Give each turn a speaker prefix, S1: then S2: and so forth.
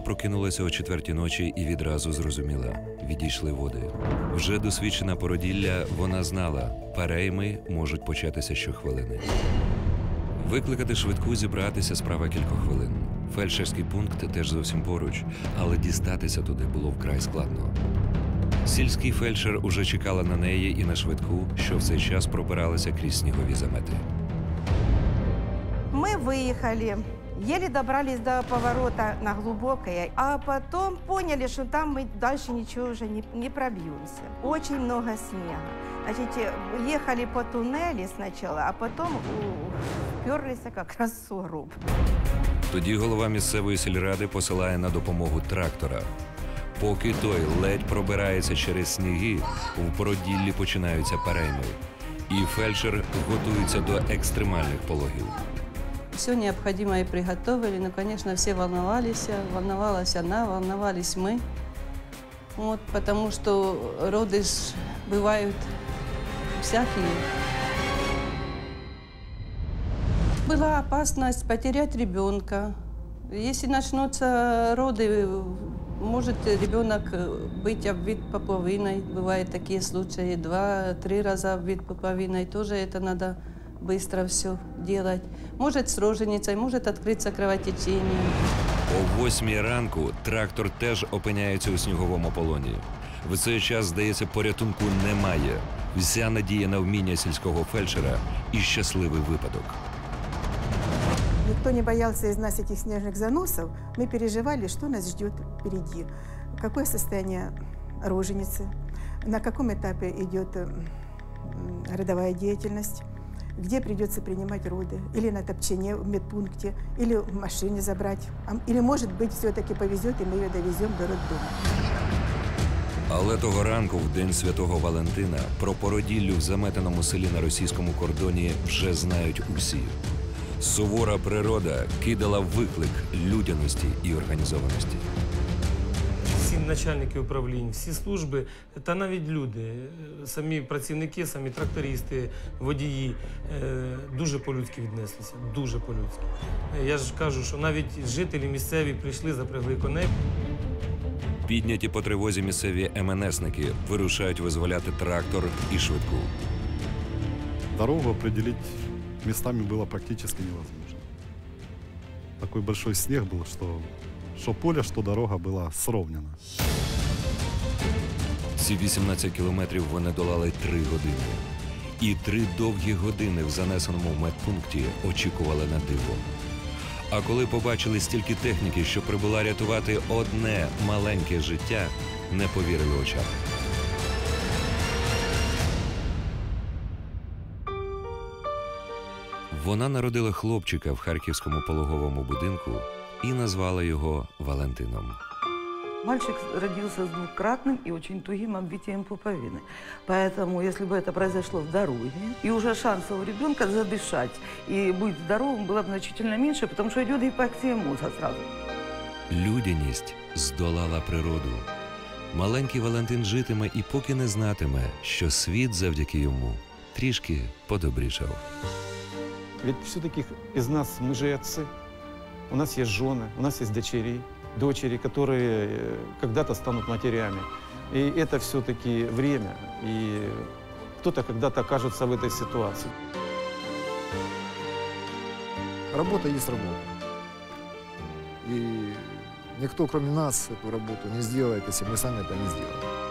S1: прокинулася о четвертій ночі і відразу зрозуміла відійшли води. Вже досвідчена породілля, вона знала, перейми можуть початися щохвилини. Викликати швидку зібратися справа кількох хвилин. Фельдшерський пункт теж зовсім поруч, але дістатися туди було вкрай складно. Сільський фельдшер уже чекала на неї і на швидку, що в цей час пробиралися крізь снігові замети.
S2: Мы выехали, еле добрались до поворота на глубокое, а потом поняли, что там мы дальше ничего уже не, не пробьемся. Очень много снега. Значит, ехали по туннелю сначала, а потом уперлись как раз в сугроб.
S1: Тоді голова місцевої сільради посилає на допомогу трактора. Поки той ледь пробирається через сніги, в породіллі починаються перейми. І фельдшер готується до екстремальних пологів.
S3: Все необходимое приготовили, но, конечно, все волновались. Волновалась она, волновались мы. Вот, потому что роды бывают всякие. Была опасность потерять ребенка. Если начнутся роды, может ребенок быть обвит поповиной. Бывают такие случаи. Два-три раза обвит поповиной. Тоже это надо быстро все делать. Может с роженицей, может открыться кровотечение.
S1: О восьмій ранку трактор теж опиняється у сніговому полоні. В цей час, здається, порятунку немає. Вся надія на вміння сільського фельдшера і щасливий випадок.
S4: Никто не боялся из нас этих снежных заносов. Мы переживали, что нас ждет впереди. Какое состояние роженицы, на каком этапе идет м, родовая деятельность, где придется принимать роды, или на топчине в медпункте, или в машине забрать. А- Или, может быть, все-таки повезет, и мы ее довезем до роддома.
S1: Але того ранку, в день святого Валентина, про породіллю в заметеному селі на російському кордоні вже знають усі. Сувора природа кидала виклик людяності і організованості.
S5: Всі начальники управлінь, всі служби та навіть люди, е, самі працівники, самі трактористи, водії е, дуже по-людськи віднеслися. Дуже по-людськи. Я ж кажу, що навіть жителі місцеві прийшли, запрягли коней.
S1: Підняті по тривозі місцеві МНСники вирушають визволяти трактор і швидку.
S6: Дорогу определить местами было практически невозможно. Такой большой снег был, что, что поле, что дорога была сровнена.
S1: Ці 18 кілометрів вони долали три години. І три довгі години в занесеному медпункті очікували на диво. А коли побачили стільки техніки, що прибула рятувати одне маленьке життя, не повірили очам. Вона народила хлопчика в харківському пологовому будинку і назвала його Валентином.
S7: Мальчик родился с двукратным и очень тугим обвитием пуповины. Поэтому, если бы это произошло в дороге, и уже шансов у ребенка задышать и быть здоровым было бы значительно меньше, потому что идет гипоксия мозга сразу.
S1: Людяність здолала природу. Маленький Валентин житиме і поки не знатиме, що світ завдяки йому трішки подобрішав.
S8: Ведь все-таки из нас мы же отцы. У нас есть жены, у нас есть дочери, дочери, которые э, когда-то станут матерями. И это все-таки время. И кто-то когда-то окажется в этой ситуации.
S9: Работа есть работа. И никто, кроме нас, эту работу не сделает, если мы сами это не сделаем.